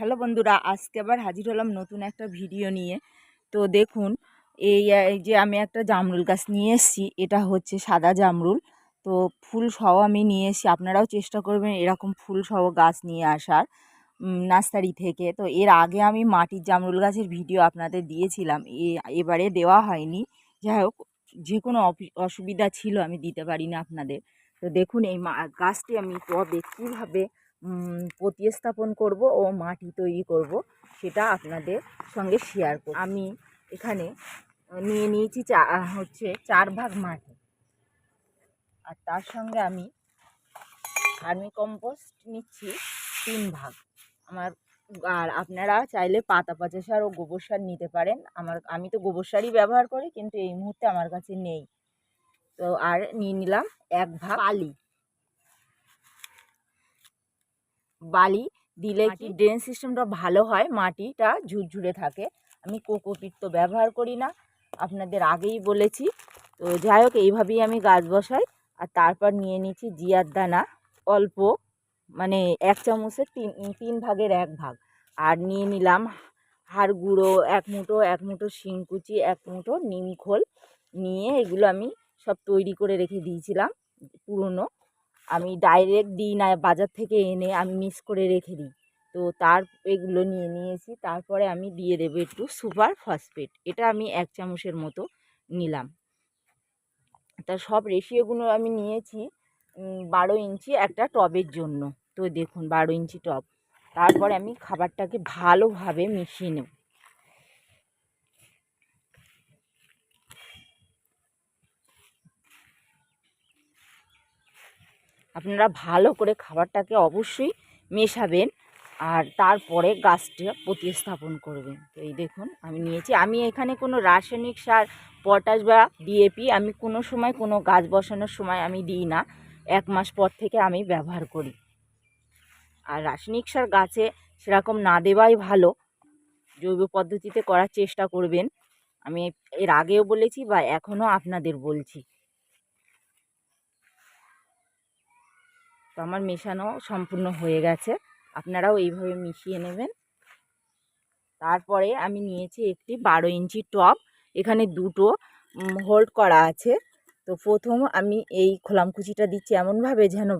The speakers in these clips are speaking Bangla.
হ্যালো বন্ধুরা, আজকে আবার হাজির হলাম নতুন একটা ভিডিও নিয়ে। তো দেখুন, এই যে আমি একটা জামরুল গাছ নিয়ে এসেছি, এটা হচ্ছে সাদা জামরুল। তো ফুল সহ আমি নিয়ে এসেছি, আপনারাও চেষ্টা করবেন এরকম ফুল সহ গাছ নিয়ে আসার নার্সারি থেকে। তো এর আগে আমি মাটির জামরুল গাছের ভিডিও আপনাদের দিয়েছিলাম এবারে দেওয়া হয়নি। যাই হোক, যে কোনো অসুবিধা ছিল আমি দিতে পারি না আপনাদের। তো দেখুন, এই গাছটি আমি টবে কীভাবে প্রতিস্থাপন করব ও মাটি তৈরি করব, সেটা আপনাদের সঙ্গে শেয়ার করব। আমি এখানে নিয়ে নিয়েছি চা হচ্ছে চার ভাগ মাটি। আর তার সঙ্গে আমি ভার্মি কম্পোস্ট নিচ্ছি তিন ভাগ। আমার, আর আপনারা চাইলে পাতা পচা সার ও গোবর সার নিতে পারেন। আমার, আমি তো গোবর সারই ব্যবহার করি, কিন্তু এই মুহূর্তে আমার কাছে নেই। তো আর নিয়ে নিলাম এক ভাগ। বালি বালি দিলে কি ড্রেন সিস্টেমটা ভালো হয়? মাটিটা ঝুরঝুরে থাকে। আমি কোকোপিট তো ব্যবহার করি না। আপনাদের আগেই বলেছি। তো যাই হোক এইভাবেই আমি গাছ বসাই। আর তারপর নিয়ে নিচ্ছি জিয়ার দানা। অল্প মানে এক চামচের তিন তিন ভাগের এক ভাগ। আর নিয়ে নিলাম হাড় গুঁড়ো এক মুঠো এক মুঠো শিংকুচি এক মুঠো নিমখোল নিয়ে এগুলো আমি সব তৈরি করে রেখে দিয়েছিলাম পুরনো। আমি ডাইরেক্ট দিই না, বাজার থেকে এনে আমি মিক্স করে রেখে দিই। তো তার এগুলো নিয়ে নিয়েছি তারপরে আমি দিয়ে দেবো একটু সুপার ফসফেট এটা আমি এক চামচের মতো নিলাম। তা সব রেশিওগুলো আমি নিয়েছি বারো ইঞ্চি একটা টবের জন্য। তো দেখুন, বারো ইঞ্চি টব। তারপরে আমি খাবারটাকে ভালোভাবে মিশিয়ে নেব। আপনারা ভালো করে খাবারটাকে অবশ্যই মেশাবেন আর তারপরে গাছটা প্রতিস্থাপন করবেন। তো এই দেখুন, আমি নিয়েছি। আমি এখানে কোনো রাসায়নিক সার, পটাশ বা ডিএপি আমি কোনো সময় কোনো গাছ বসানোর সময় আমি দিই না। এক মাস পর থেকে আমি ব্যবহার করি। আর রাসায়নিক সার গাছে সেরকম না দেওয়াই ভালো। জৈব পদ্ধতিতে করার চেষ্টা করবেন। আমি এর আগেও বলেছি বা এখনও আপনাদের বলছি। তো আমার মেশানো সম্পূর্ণ হয়ে গেছে। আপনারাও এইভাবে মিশিয়ে নেবেন। তারপরে আমি নিয়েছি একটি বারো ইঞ্চি টপ এখানে দুটো হোল্ড করা আছে। তো প্রথম আমি এই খোলামকুচিটা দিচ্ছি এমনভাবে যেন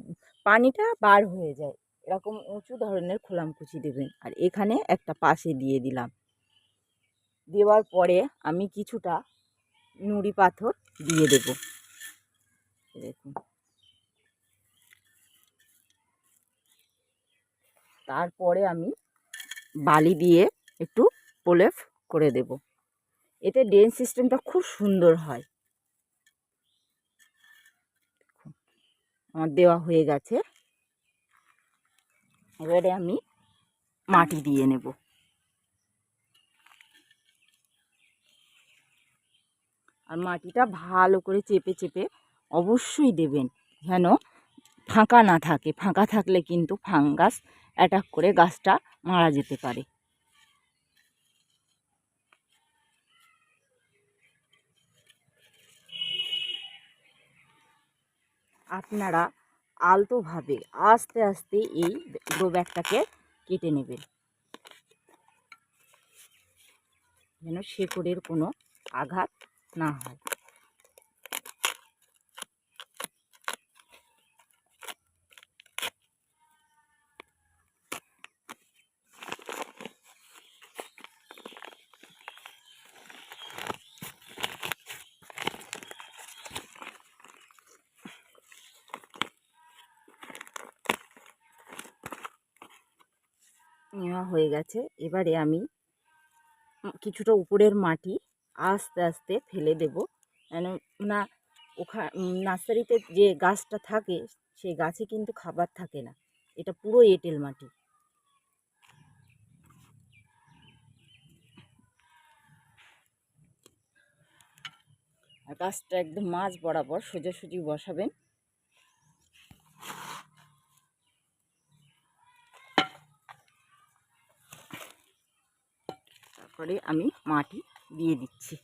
পানিটা বার হয়ে যায়। এরকম উঁচু ধরনের খোলামকুচি দেবেন। আর এখানে একটা পাশে দিয়ে দিলাম। দেওয়ার পরে আমি কিছুটা নুড়ি পাথর দিয়ে দেব। দেখুন। তারপরে আমি বালি দিয়ে একটু প্রলেপ করে দেব। এতে ড্রেন সিস্টেমটা খুব সুন্দর হয়। আমার দেওয়া হয়ে গেছে। এবারে আমি মাটি দিয়ে নেব। আর মাটিটা ভালো করে চেপে চেপে অবশ্যই দেবেন, যেন ফাঁকা না থাকে। ফাঁকা থাকলে কিন্তু ফাঙ্গাস অ্যাটাক করে গাছটা মারা যেতে পারে। আপনারা আলতোভাবে আস্তে আস্তে এই গ্রো ব্যাগটাকে কেটে নেবেন। যেন শেকড়ের কোনো আঘাত না হয়। নেওয়া হয়ে গেছে। এবারে আমি কিছুটা উপরের মাটি আস্তে আস্তে ফেলে দেব। কেন না, ওখা নার্সারিতে যে গাছটা থাকে, সেই গাছে কিন্তু খাবার থাকে না। এটা পুরো এঁটেল মাটি। গাছটা একদম মাছ বরাবর সোজাসুজি বসাবেন। তারপরে আমি মাটি দিয়ে দিচ্ছি।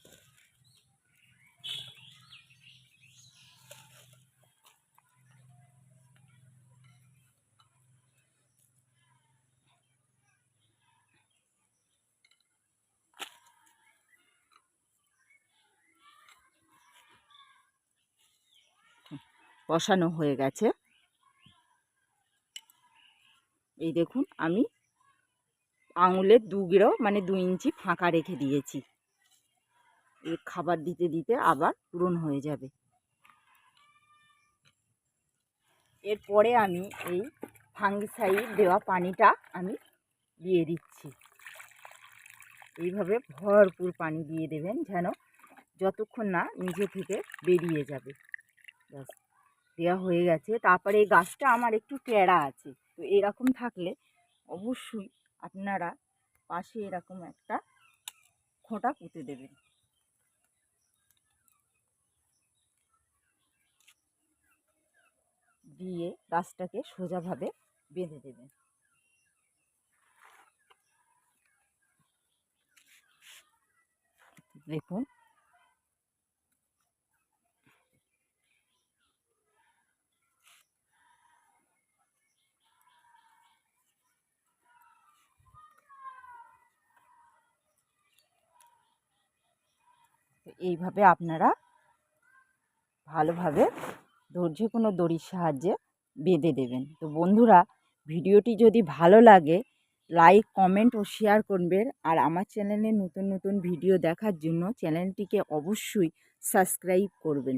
বসানো হয়ে গেছে। এই দেখুন আমি আঙুলের দু গিরো মানে দু ইঞ্চি ফাঁকা রেখে দিয়েছি। এই খাবার দিতে দিতে আবার পূরণ হয়ে যাবে। এরপরে আমি এই ফাঙ্গিসাইড দেওয়া পানিটা আমি দিয়ে দিচ্ছি। এইভাবে ভরপুর পানি দিয়ে দেবেন যেন যতক্ষণ না নিজে থেকে বেরিয়ে যাবে। ব্যাস দেওয়া হয়ে গেছে। তারপরে এই গাছটা আমার একটু টেরা আছে। তো এরকম থাকলে অবশ্যই আপনারা পাশে এরকম একটা খোঁটা পুঁতে দেবেন। দিয়ে গাছটাকে সোজাভাবে বেঁধে দেবেন। দেখুন তো এইভাবে আপনারা ভালোভাবে ধৈর্য কোনো দড়ির সাহায্যে বেঁধে দেবেন। তো বন্ধুরা, ভিডিওটি যদি ভালো লাগে, লাইক, কমেন্ট ও শেয়ার করবেন। আর আমার চ্যানেলে নতুন নতুন ভিডিও দেখার জন্য চ্যানেলটিকে অবশ্যই সাবস্ক্রাইব করবেন।